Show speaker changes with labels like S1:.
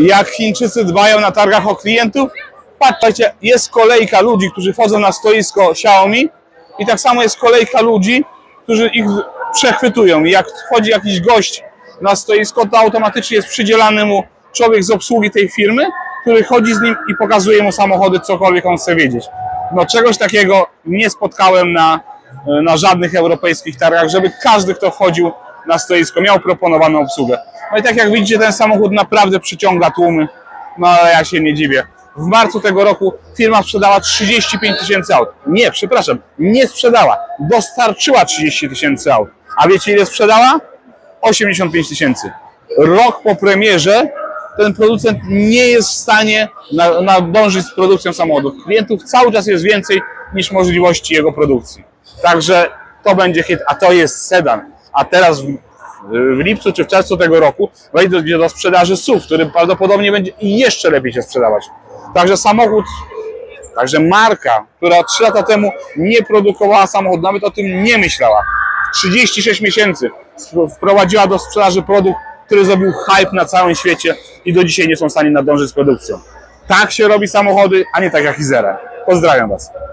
S1: jak Chińczycy dbają na targach o klientów. Patrzcie, jest kolejka ludzi, którzy wchodzą na stoisko Xiaomi i tak samo jest kolejka ludzi, którzy ich przechwytują. Jak wchodzi jakiś gość na stoisko, to automatycznie jest przydzielany mu człowiek z obsługi tej firmy, który chodzi z nim i pokazuje mu samochody, cokolwiek on chce wiedzieć. No czegoś takiego nie spotkałem na, na żadnych europejskich targach, żeby każdy, kto wchodził na stoisko, miał proponowaną obsługę. No i tak jak widzicie, ten samochód naprawdę przyciąga tłumy, no ale ja się nie dziwię. W marcu tego roku firma sprzedała 35 tysięcy aut. Nie, przepraszam, nie sprzedała, dostarczyła 30 tysięcy aut. A wiecie ile sprzedała? 85 tysięcy. Rok po premierze ten producent nie jest w stanie na- nadążyć z produkcją samochodów. Klientów cały czas jest więcej niż możliwości jego produkcji. Także to będzie hit, a to jest sedan. A teraz w, lipcu czy w czerwcu tego roku wejdzie do sprzedaży SUV, który prawdopodobnie będzie jeszcze lepiej się sprzedawać. Także samochód Także marka, która 3 lata temu nie produkowała samochodu, nawet o tym nie myślała, w 36 miesięcy wprowadziła do sprzedaży produkt, który zrobił hype na całym świecie i do dzisiaj nie są w stanie nadążyć z produkcją. Tak się robi samochody, a nie tak jak Izera. Pozdrawiam Was.